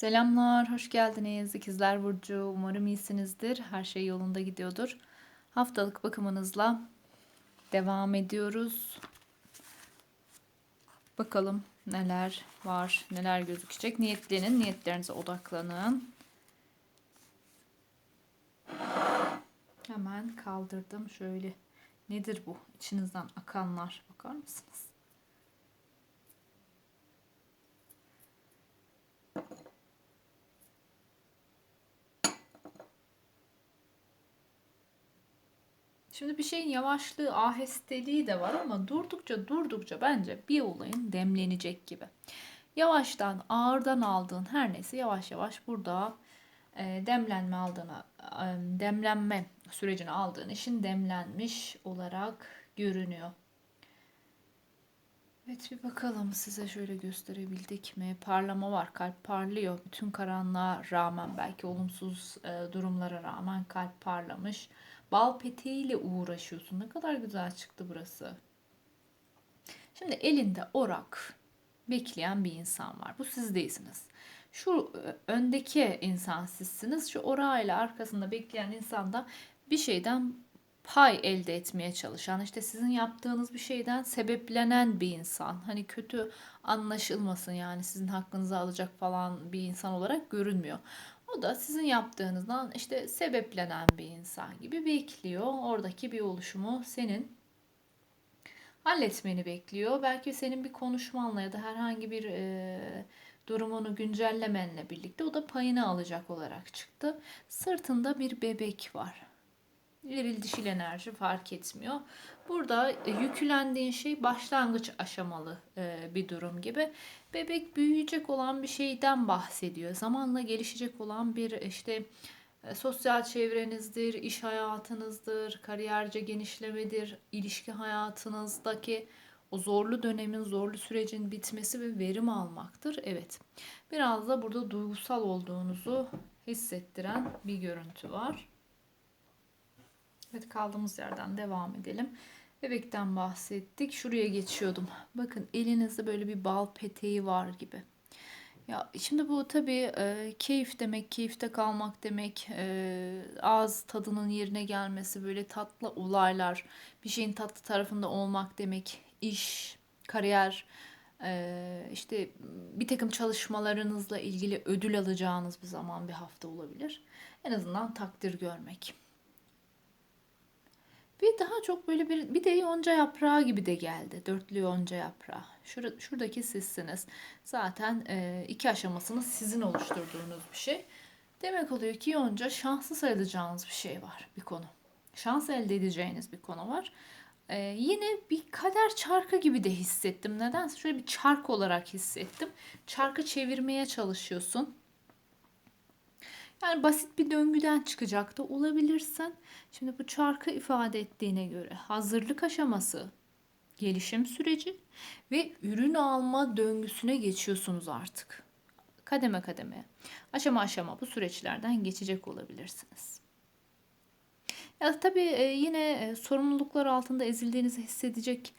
Selamlar, hoş geldiniz. İkizler Burcu. Umarım iyisinizdir. Her şey yolunda gidiyordur. Haftalık bakımınızla devam ediyoruz. Bakalım neler var, neler gözükecek. Niyetlenin, niyetlerinize odaklanın. Hemen kaldırdım şöyle. Nedir bu? İçinizden akanlar. Bakar mısınız? Şimdi bir şeyin yavaşlığı, ahesteliği de var ama durdukça durdukça bence bir olayın demlenecek gibi. Yavaştan, ağırdan aldığın her neyse yavaş yavaş burada e, demlenme aldığına, e, demlenme sürecini aldığın işin demlenmiş olarak görünüyor. Evet bir bakalım size şöyle gösterebildik mi? Parlama var. Kalp parlıyor. Bütün karanlığa rağmen belki olumsuz e, durumlara rağmen kalp parlamış. Bal peteğiyle uğraşıyorsun. Ne kadar güzel çıktı burası. Şimdi elinde orak bekleyen bir insan var. Bu siz değilsiniz. Şu e, öndeki insan sizsiniz. Şu orağıyla arkasında bekleyen insan da bir şeyden pay elde etmeye çalışan, işte sizin yaptığınız bir şeyden sebeplenen bir insan. Hani kötü anlaşılmasın yani sizin hakkınızı alacak falan bir insan olarak görünmüyor. O da sizin yaptığınızdan işte sebeplenen bir insan gibi bekliyor. Oradaki bir oluşumu senin halletmeni bekliyor. Belki senin bir konuşmanla ya da herhangi bir e, durumunu güncellemenle birlikte o da payını alacak olarak çıktı. Sırtında bir bebek var. Eril dişil enerji fark etmiyor. Burada e, yüklendiğin şey başlangıç aşamalı e, bir durum gibi. Bebek büyüyecek olan bir şeyden bahsediyor. Zamanla gelişecek olan bir işte e, sosyal çevrenizdir, iş hayatınızdır, kariyerce genişlemedir, ilişki hayatınızdaki o zorlu dönemin, zorlu sürecin bitmesi ve verim almaktır. Evet. Biraz da burada duygusal olduğunuzu hissettiren bir görüntü var. Evet kaldığımız yerden devam edelim. Bebekten bahsettik. Şuraya geçiyordum. Bakın elinizde böyle bir bal peteği var gibi. Ya şimdi bu tabii e, keyif demek, keyifte kalmak demek, e, ağız tadının yerine gelmesi, böyle tatlı olaylar, bir şeyin tatlı tarafında olmak demek, iş, kariyer, e, işte bir takım çalışmalarınızla ilgili ödül alacağınız bir zaman bir hafta olabilir. En azından takdir görmek. Bir daha çok böyle bir, bir de yonca yaprağı gibi de geldi. Dörtlü yonca yaprağı. Şur, şuradaki sizsiniz. Zaten e, iki aşamasını sizin oluşturduğunuz bir şey. Demek oluyor ki yonca şanslı sayılacağınız bir şey var. Bir konu. Şans elde edeceğiniz bir konu var. Ee, yine bir kader çarkı gibi de hissettim. Nedense şöyle bir çark olarak hissettim. Çarkı çevirmeye çalışıyorsun. Yani basit bir döngüden çıkacak da olabilirsin. Şimdi bu çarkı ifade ettiğine göre hazırlık aşaması, gelişim süreci ve ürün alma döngüsüne geçiyorsunuz artık. Kademe kademe, aşama aşama bu süreçlerden geçecek olabilirsiniz. Ya tabii e, yine e, sorumluluklar altında ezildiğinizi hissedecek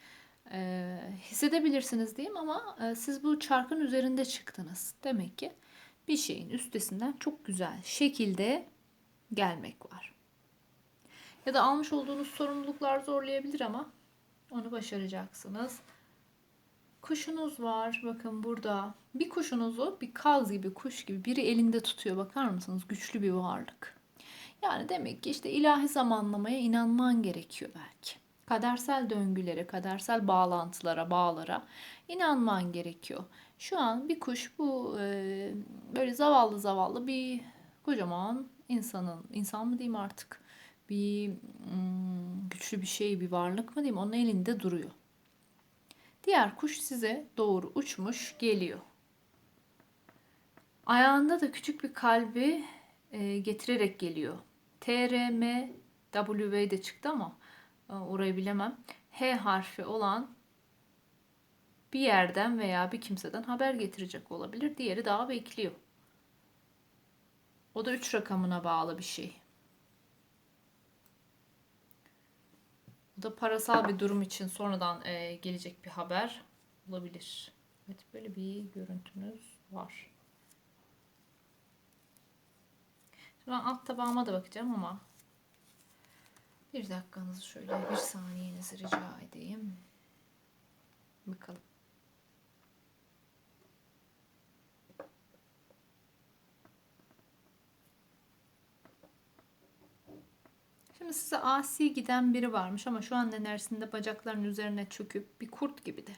e, hissedebilirsiniz diyeyim ama siz bu çarkın üzerinde çıktınız. Demek ki bir şeyin üstesinden çok güzel şekilde gelmek var. Ya da almış olduğunuz sorumluluklar zorlayabilir ama onu başaracaksınız. Kuşunuz var. Bakın burada. Bir kuşunuzu bir kaz gibi, kuş gibi biri elinde tutuyor. Bakar mısınız? Güçlü bir varlık. Yani demek ki işte ilahi zamanlamaya inanman gerekiyor belki. Kadersel döngülere, kadersel bağlantılara, bağlara inanman gerekiyor. Şu an bir kuş bu e, böyle zavallı zavallı bir kocaman insanın, insan mı diyeyim artık bir hmm, güçlü bir şey, bir varlık mı diyeyim onun elinde duruyor. Diğer kuş size doğru uçmuş geliyor. Ayağında da küçük bir kalbi e, getirerek geliyor. T, R, M, W de çıktı ama e, orayı bilemem. H harfi olan bir yerden veya bir kimseden haber getirecek olabilir. Diğeri daha bekliyor. O da 3 rakamına bağlı bir şey. Bu da parasal bir durum için sonradan e, gelecek bir haber olabilir. Evet böyle bir görüntünüz var. Ben alt tabağıma da bakacağım ama bir dakikanızı şöyle bir saniyenizi rica edeyim. Bakalım. Şimdi size asi giden biri varmış ama şu an enerjisinde bacakların üzerine çöküp bir kurt gibi de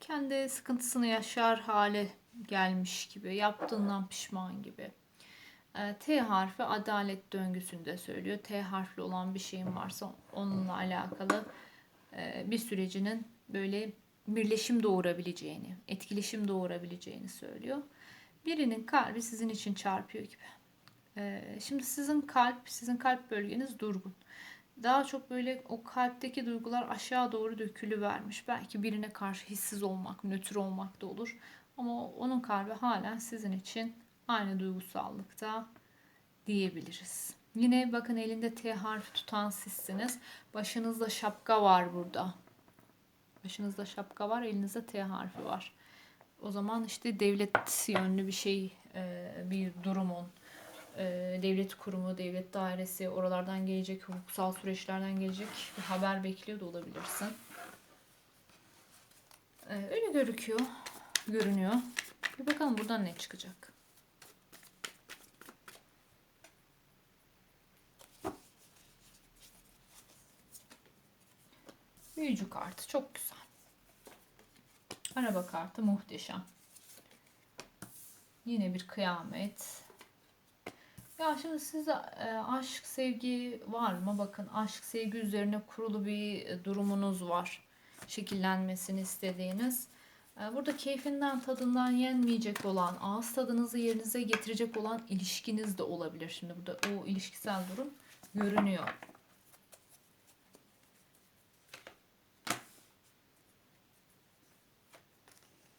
kendi sıkıntısını yaşar hale gelmiş gibi, yaptığından pişman gibi. E, T harfi adalet döngüsünde söylüyor. T harfli olan bir şeyin varsa onunla alakalı e, bir sürecinin böyle birleşim doğurabileceğini, etkileşim doğurabileceğini söylüyor. Birinin kalbi sizin için çarpıyor gibi. E, şimdi sizin kalp, sizin kalp bölgeniz durgun. Daha çok böyle o kalpteki duygular aşağı doğru dökülü vermiş. Belki birine karşı hissiz olmak, nötr olmak da olur. Ama onun kalbi hala sizin için aynı duygusallıkta diyebiliriz. Yine bakın elinde T harfi tutan sizsiniz. Başınızda şapka var burada. Başınızda şapka var, elinizde T harfi var. O zaman işte devlet yönlü bir şey, e, bir durumun, devlet kurumu, devlet dairesi, oralardan gelecek, hukuksal süreçlerden gelecek bir haber bekliyor da olabilirsin. E, öyle görüküyor, görünüyor. Bir bakalım buradan ne çıkacak. Büyücü kartı çok güzel. Araba kartı muhteşem. Yine bir kıyamet. Ya şimdi size e, aşk, sevgi var mı? Bakın aşk, sevgi üzerine kurulu bir durumunuz var. Şekillenmesini istediğiniz. E, burada keyfinden, tadından yenmeyecek olan, ağız tadınızı yerinize getirecek olan ilişkiniz de olabilir. Şimdi burada o ilişkisel durum görünüyor.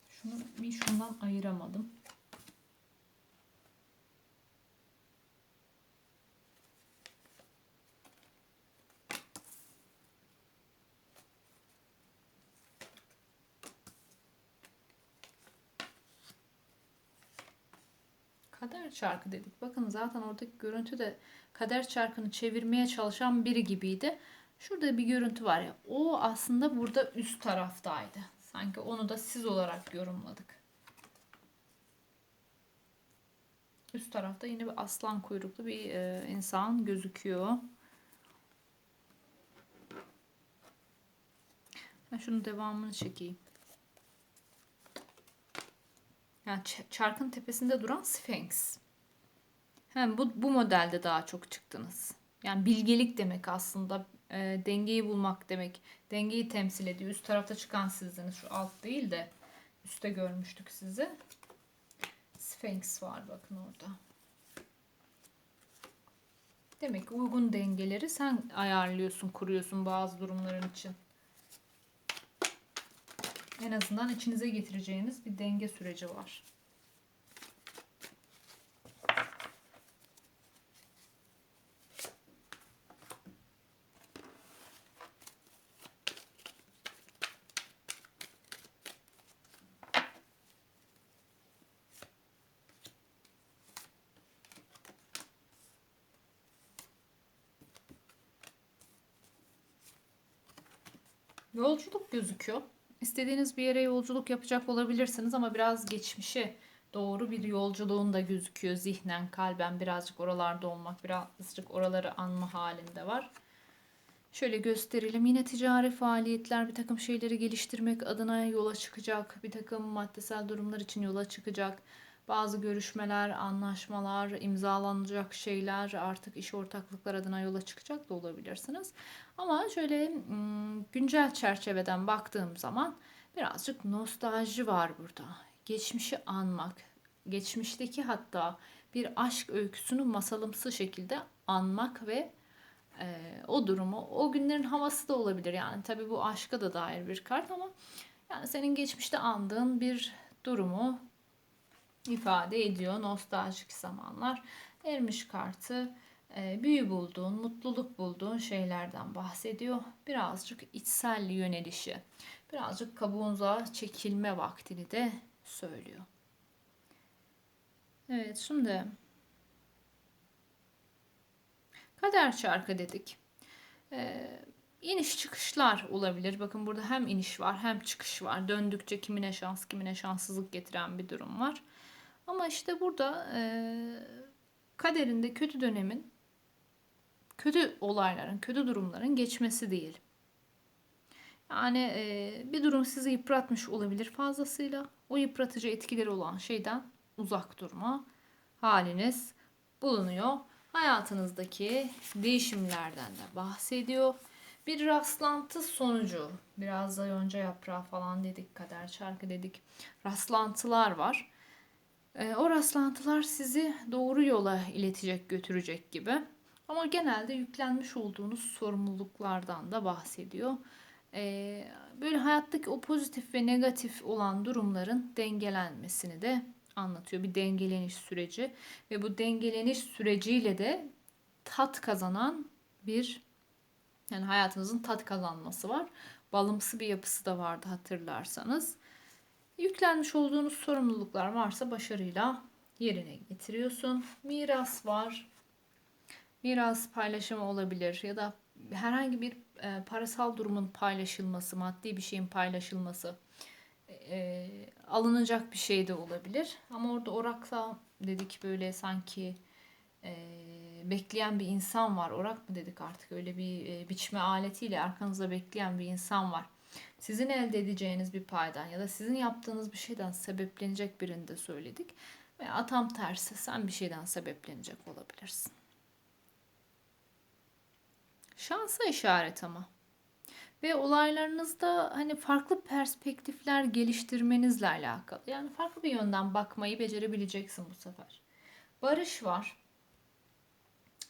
Şunu bir şundan ayıramadım. Kader çarkı dedik. Bakın zaten oradaki görüntü de kader çarkını çevirmeye çalışan biri gibiydi. Şurada bir görüntü var ya. O aslında burada üst taraftaydı. Sanki onu da siz olarak yorumladık. Üst tarafta yine bir aslan kuyruklu bir e, insan gözüküyor. Ben şunun devamını çekeyim. Yani çarkın tepesinde duran Sphinx. Hem bu, bu modelde daha çok çıktınız. Yani bilgelik demek aslında. E, dengeyi bulmak demek. Dengeyi temsil ediyor. Üst tarafta çıkan sizsiniz. Şu alt değil de üstte görmüştük sizi. Sphinx var bakın orada. Demek uygun dengeleri sen ayarlıyorsun, kuruyorsun bazı durumların için. En azından içinize getireceğiniz bir denge süreci var. Yolculuk gözüküyor. İstediğiniz bir yere yolculuk yapacak olabilirsiniz ama biraz geçmişe doğru bir yolculuğun da gözüküyor. Zihnen, kalben birazcık oralarda olmak, birazcık oraları anma halinde var. Şöyle gösterelim. Yine ticari faaliyetler, bir takım şeyleri geliştirmek adına yola çıkacak. Bir takım maddesel durumlar için yola çıkacak. Bazı görüşmeler, anlaşmalar, imzalanacak şeyler artık iş ortaklıklar adına yola çıkacak da olabilirsiniz. Ama şöyle güncel çerçeveden baktığım zaman birazcık nostalji var burada. Geçmişi anmak, geçmişteki hatta bir aşk öyküsünü masalımsı şekilde anmak ve e, o durumu, o günlerin havası da olabilir. Yani tabii bu aşka da dair bir kart ama yani senin geçmişte andığın bir durumu ifade ediyor. Nostaljik zamanlar. Ermiş kartı e, büyü bulduğun, mutluluk bulduğun şeylerden bahsediyor. Birazcık içsel yönelişi, birazcık kabuğunuza çekilme vaktini de söylüyor. Evet şimdi Kader çarkı dedik. Ee, iniş çıkışlar olabilir. Bakın burada hem iniş var hem çıkış var. Döndükçe kimine şans kimine şanssızlık getiren bir durum var. Ama işte burada e, kaderinde kötü dönemin, kötü olayların, kötü durumların geçmesi değil. Yani e, bir durum sizi yıpratmış olabilir fazlasıyla. O yıpratıcı etkileri olan şeyden uzak durma haliniz bulunuyor. Hayatınızdaki değişimlerden de bahsediyor. Bir rastlantı sonucu, biraz da yonca yaprağı falan dedik, kader çarkı dedik. Rastlantılar var. E, o rastlantılar sizi doğru yola iletecek, götürecek gibi. Ama genelde yüklenmiş olduğunuz sorumluluklardan da bahsediyor. E, böyle hayattaki o pozitif ve negatif olan durumların dengelenmesini de anlatıyor. Bir dengeleniş süreci ve bu dengeleniş süreciyle de tat kazanan bir yani hayatınızın tat kazanması var. Balımsı bir yapısı da vardı hatırlarsanız. Yüklenmiş olduğunuz sorumluluklar varsa başarıyla yerine getiriyorsun. Miras var. Miras paylaşımı olabilir ya da herhangi bir e, parasal durumun paylaşılması, maddi bir şeyin paylaşılması e, alınacak bir şey de olabilir. Ama orada orakla dedik böyle sanki e, bekleyen bir insan var. Orak mı dedik artık öyle bir e, biçme aletiyle arkanızda bekleyen bir insan var. Sizin elde edeceğiniz bir paydan ya da sizin yaptığınız bir şeyden sebeplenecek birini de söyledik. Veya tam tersi sen bir şeyden sebeplenecek olabilirsin. Şansa işaret ama. Ve olaylarınızda hani farklı perspektifler geliştirmenizle alakalı. Yani farklı bir yönden bakmayı becerebileceksin bu sefer. Barış var.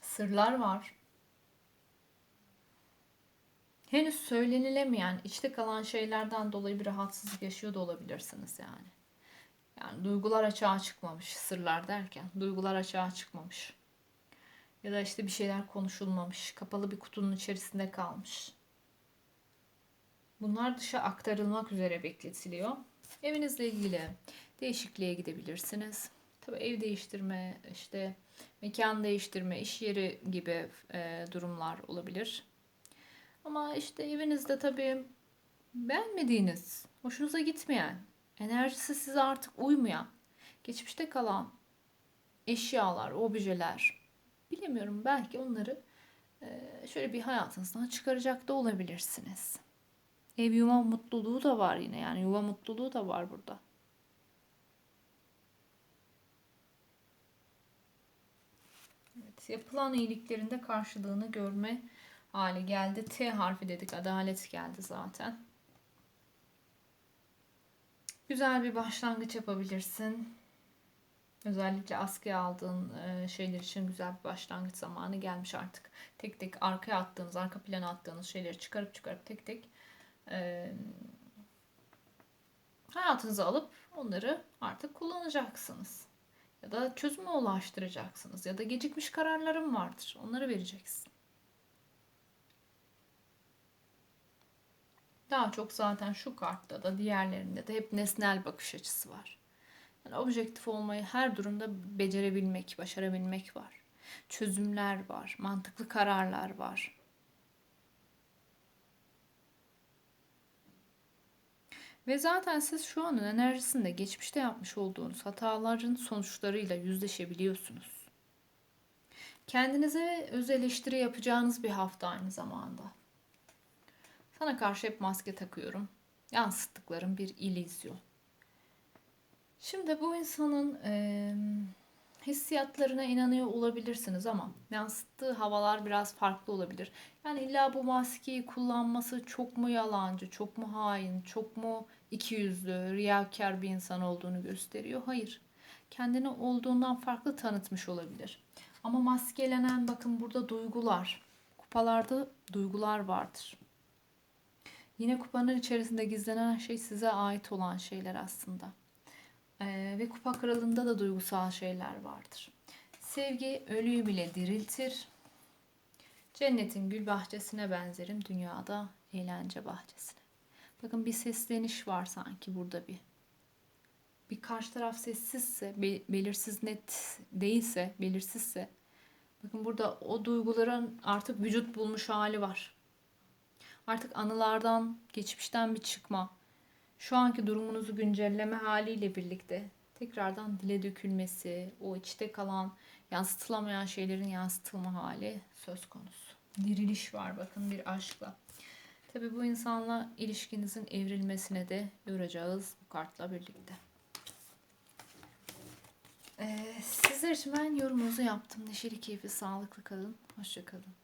Sırlar var. Henüz söylenilemeyen, içte kalan şeylerden dolayı bir rahatsızlık yaşıyor da olabilirsiniz yani. Yani duygular açığa çıkmamış, sırlar derken duygular açığa çıkmamış. Ya da işte bir şeyler konuşulmamış, kapalı bir kutunun içerisinde kalmış. Bunlar dışa aktarılmak üzere bekletiliyor. Evinizle ilgili değişikliğe gidebilirsiniz. Tabii ev değiştirme, işte mekan değiştirme, iş yeri gibi e, durumlar olabilir. Ama işte evinizde tabii beğenmediğiniz, hoşunuza gitmeyen, enerjisi size artık uymayan, geçmişte kalan eşyalar, objeler, bilemiyorum belki onları e, şöyle bir hayatınızdan çıkaracak da olabilirsiniz. Ev yuva mutluluğu da var yine yani yuva mutluluğu da var burada. Evet, yapılan iyiliklerin de karşılığını görme hali geldi. T harfi dedik. Adalet geldi zaten. Güzel bir başlangıç yapabilirsin. Özellikle askıya aldığın e, şeyler için güzel bir başlangıç zamanı gelmiş artık. Tek tek arkaya attığınız, arka plana attığınız şeyleri çıkarıp çıkarıp tek tek e, hayatınıza alıp onları artık kullanacaksınız. Ya da çözüme ulaştıracaksınız. Ya da gecikmiş kararlarım vardır. Onları vereceksin. Daha çok zaten şu kartta da diğerlerinde de hep nesnel bakış açısı var. Yani objektif olmayı her durumda becerebilmek, başarabilmek var. Çözümler var, mantıklı kararlar var. Ve zaten siz şu anın enerjisinde geçmişte yapmış olduğunuz hataların sonuçlarıyla yüzleşebiliyorsunuz. Kendinize öz eleştiri yapacağınız bir hafta aynı zamanda. Sana karşı hep maske takıyorum. Yansıttıklarım bir illüzyon. Şimdi bu insanın e, hissiyatlarına inanıyor olabilirsiniz ama yansıttığı havalar biraz farklı olabilir. Yani illa bu maskeyi kullanması çok mu yalancı, çok mu hain, çok mu ikiyüzlü, riyakar bir insan olduğunu gösteriyor? Hayır. Kendini olduğundan farklı tanıtmış olabilir. Ama maskelenen bakın burada duygular. Kupalarda duygular vardır. Yine kupanın içerisinde gizlenen şey size ait olan şeyler aslında. Ee, ve kupa kralında da duygusal şeyler vardır. Sevgi ölüyü bile diriltir. Cennetin gül bahçesine benzerim dünyada eğlence bahçesine. Bakın bir sesleniş var sanki burada bir. Bir karşı taraf sessizse, belirsiz net değilse, belirsizse Bakın burada o duyguların artık vücut bulmuş hali var. Artık anılardan, geçmişten bir çıkma. Şu anki durumunuzu güncelleme haliyle birlikte tekrardan dile dökülmesi, o içte kalan, yansıtılamayan şeylerin yansıtılma hali söz konusu. Diriliş var bakın bir aşkla. Tabii bu insanla ilişkinizin evrilmesine de yoracağız bu kartla birlikte. Ee, sizler için ben yorumunuzu yaptım. Neşeli, keyifli, sağlıklı kalın. Hoşça kalın.